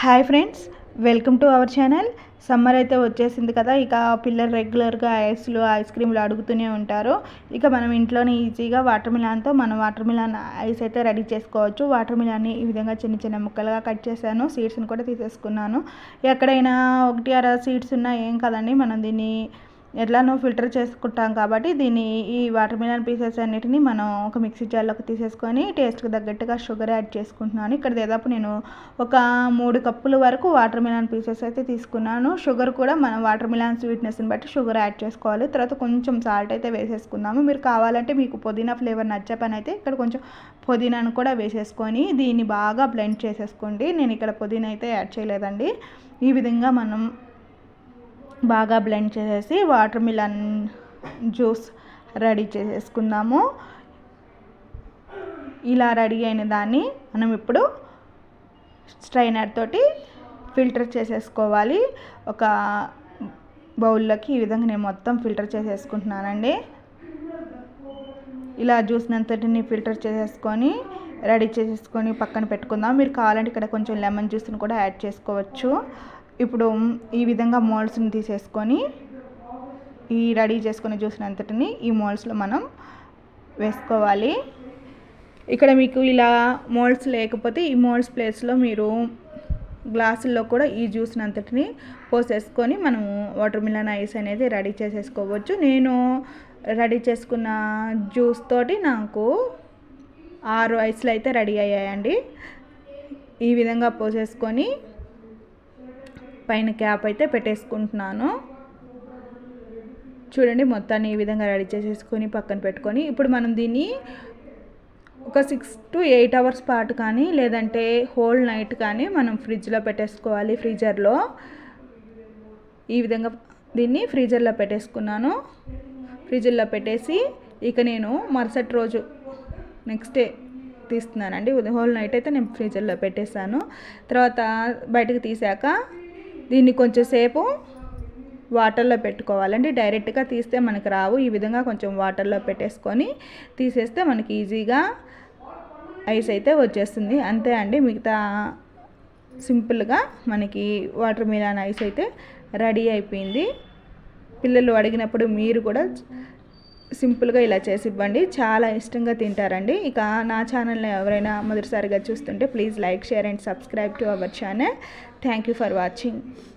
Hi friends welcome to our channel. Summer అయితే వచ్చేసింది కదా ఇక పిల్లలు రెగ్యులర్గా ఐస్లు ఐస్ క్రీమ్లు అడుగుతూనే ఉంటారు. ఇక మనం ఇంట్లోనే ఈజీగా వాటర్ మిలాన్తో మనం వాటర్ మిలాన్ ఐస్ అయితే రెడీ చేసుకోవచ్చు. వాటర్ మిలాన్ని ఈ విధంగా చిన్న చిన్న ముక్కలుగా కట్ చేశాను సీడ్స్ని కూడా తీసేసుకున్నాను. ఎక్కడైనా ఒకటి అర సీడ్స్ ఉన్నా ఏం కదండి మనం దీన్ని ఎట్లానో ఫిల్టర్ చేసుకుంటాం కాబట్టి దీన్ని ఈ వాటర్ మిలన్ పీసెస్ అన్నిటిని మనం ఒక మిక్సీ జార్లోకి తీసేసుకొని టేస్ట్కి తగ్గట్టుగా షుగర్ యాడ్ చేసుకుంటున్నాను. ఇక్కడ దాదాపు నేను ఒక మూడు కప్పుల వరకు వాటర్ మిలన్ పీసెస్ అయితే తీసుకున్నాను. షుగర్ కూడా మనం వాటర్ మిలన్ స్వీట్నెస్ని బట్టి షుగర్ యాడ్ చేసుకోవాలి. తర్వాత కొంచెం సాల్ట్ అయితే వేసేసుకుందాము. మీరు కావాలంటే మీకు పుదీనా ఫ్లేవర్ నచ్చే పని అయితే ఇక్కడ కొంచెం పుదీనాను కూడా వేసేసుకొని దీన్ని బాగా బ్లెండ్ చేసేసుకోండి. నేను ఇక్కడ పుదీనా అయితే యాడ్ చేయలేదండి. ఈ విధంగా మనం బాగా బ్లెండ్ చేసేసి వాటర్ మిలన్ జ్యూస్ రెడీ చేసేసుకుందాము. ఇలా రెడీ అయిన దాన్ని మనం ఇప్పుడు స్ట్రైనర్ తోటి ఫిల్టర్ చేసేసుకోవాలి. ఒక బౌల్లోకి ఈ విధంగా నేను మొత్తం ఫిల్టర్ చేసేసుకుంటున్నానండి. ఇలా జ్యూస్నంతటిని ఫిల్టర్ చేసేసుకొని రెడీ చేసేసుకొని పక్కన పెట్టుకుందాం. మీరు కావాలంటే ఇక్కడ కొంచెం లెమన్ జ్యూస్ని కూడా యాడ్ చేసుకోవచ్చు. ఇప్పుడు ఈ విధంగా మోల్డ్స్ని తీసేసుకొని ఈ రెడీ చేసుకుని జ్యూస్ని అంతటిని ఈ మోల్డ్స్లో మనం వేసుకోవాలి. ఇక్కడ మీకు ఇలా మోల్డ్స్ లేకపోతే ఈ మోల్డ్స్ ప్లేస్లో మీరు గ్లాసుల్లో కూడా ఈ జ్యూస్ని అంతటిని పోసేసుకొని మనము వాటర్ మిలన్ ఐస్ అనేది రెడీ చేసేసుకోవచ్చు. నేను రెడీ చేసుకున్న జ్యూస్ తోటి నాకు ఆరు ఐస్లు అయితే రెడీ అయ్యాయండి. ఈ విధంగా పోసేసుకొని పైన క్యాప్ అయితే పెట్టేసుకుంటున్నాను. చూడండి మొత్తాన్ని ఈ విధంగా రెడీ చేసేసుకొని పక్కన పెట్టుకొని ఇప్పుడు మనం దీన్ని ఒక సిక్స్ టు ఎయిట్ అవర్స్ పాటు కానీ లేదంటే హోల్ నైట్ కానీ మనం ఫ్రిడ్జ్లో పెట్టేసుకోవాలి ఫ్రీజర్లో. ఈ విధంగా దీన్ని ఫ్రీజర్లో పెట్టేసుకున్నాను. ఫ్రిడ్జ్లో పెట్టేసి ఇక నేను మరుసటి రోజు నెక్స్ట్ డే తీస్తున్నానండి. హోల్ నైట్ అయితే నేను ఫ్రీజర్లో పెట్టేశాను. తర్వాత బయటకు తీసాక దీన్ని కొంచెం సేపు వాటర్లో పెట్టుకోవాలండి. డైరెక్ట్గా తీస్తే మనకి రావు. ఈ విధంగా కొంచెం వాటర్లో పెట్టేసుకొని తీసేస్తే మనకి ఈజీగా ఐస్ అయితే వచ్చేస్తుంది. అంతే అండి. మిగతా సింపుల్గా మనకి వాటర్ మిలాన్ ఐస్ అయితే రెడీ అయిపోయింది. పిల్లలు అడిగినప్పుడు మీరు కూడా సింపుల్గా ఇలా చేసి ఇవ్వండి చాలా ఇష్టంగా తింటారండి. ఇక నా ఛానల్ని ఎవరైనా మొదటిసారిగా చూస్తుంటే please like share and subscribe to our channel. Thank you for watching.